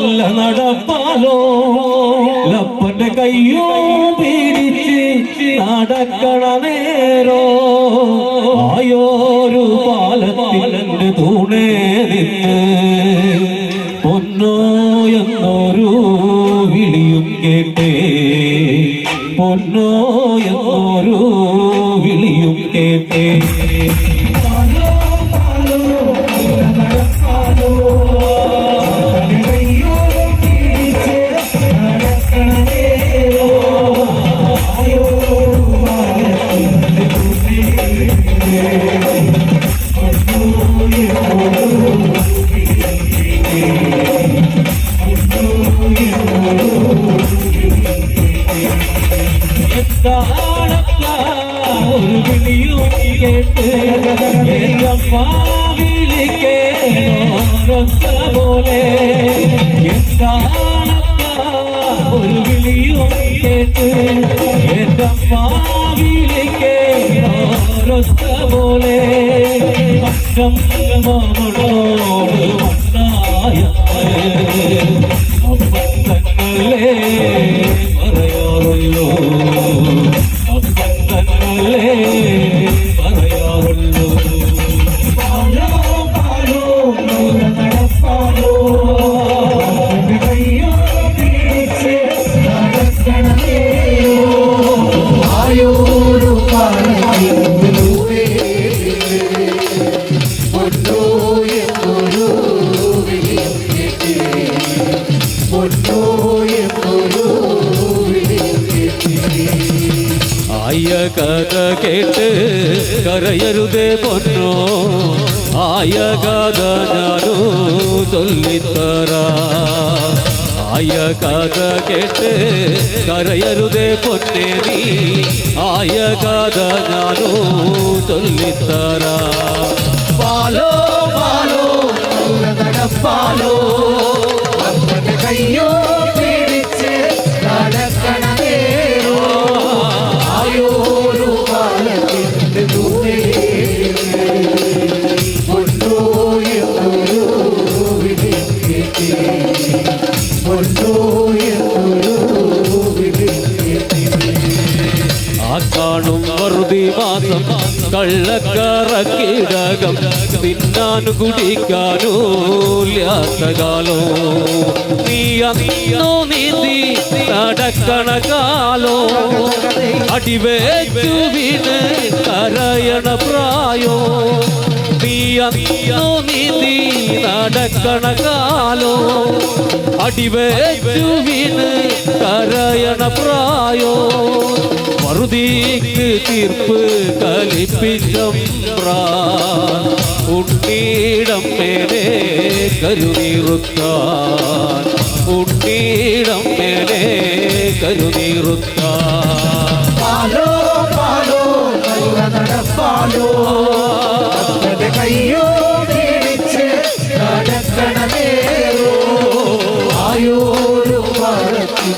നല്ല നടപ്പാലോ? ലപ്പന്റെ കയ്യോ പിടിച്ച് നടക്കണ നേരോ? ആയോരു പാലത്തിലെന്റെ തൂണേ നിന്ന് പൊന്നോ എന്നൊരു വിളിയും കേട്ടേ. പൊന്നോ എന്നൊരു വിളിയും കേട്ടേ. വിളിക്കേറൊച്ച പോലെ ഒരു വിളിയും കേട്ട് എന്തപ്പാ വിളിക്കേറൊച്ച പോലെ അക്ഷം മാമളോട് ഒന്നായ ஐய கத கேட்டு கரையருதே பொன்னோ ஆய கத நானு சொல்லித்தரா ஆய கத கேட்டு கரையருதே பொன்னேனி ஆய கத நானு சொல்லித்தரா பாலோ കാണും വറുതി മാസം കള്ളക്കറക്കിടകം തിന്നാനു കുടിക്കാനോ ഇല്ലാത്ത കാലോ നീ അന്നോ നടക്കണ കാലോ അടിവേച്ചു വീണ് കരയണ പ്രായോ. നീ നീതി നടക്കണ കാലോ വീണ് കരയണ പ്രായോ. മറുതീക്ക് തീർപ്പ് കലിപ്പിച്ചം ഉണ്ണീടം മേലെ കരുനീറുത്താൻ. ഉണ്ണീടം മേലെ കരുനീറുത്താൻ. പാലോ പാലോ നടപ്പാലോ. കയ്യോ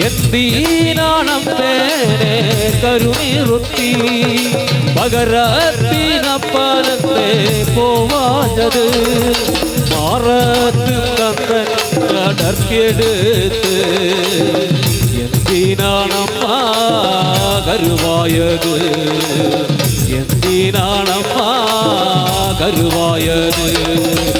വിളിയും കേട്ടേ പൊന്നോ എന്നൊരു വിളിയും കേട്ടേ എന്തിനാണമ്മേ കരുനീറുത്തി പകരത്തിനപ്പനത്തെ പോവാജത് എന്തിനാണമ്മേ കരുനീറുത്തി പകരത്തിനപ്പനത്തെ പോവാജത് മാറത്ത്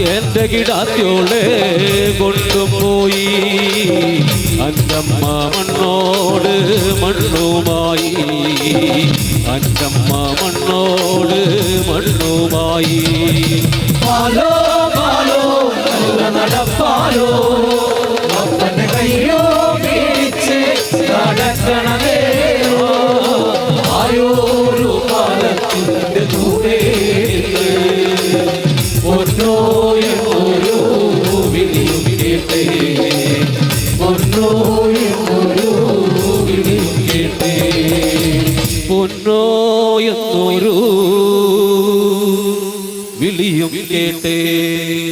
എന്റെ കിടാത്തോളെ കൊണ്ടുപോയി. അന്നമ്മ മണ്ണോട് മണ്ണുമായി. അന്നമ്മ മണ്ണോട് മണ്ണുമായി. പാലോ Eu que tem.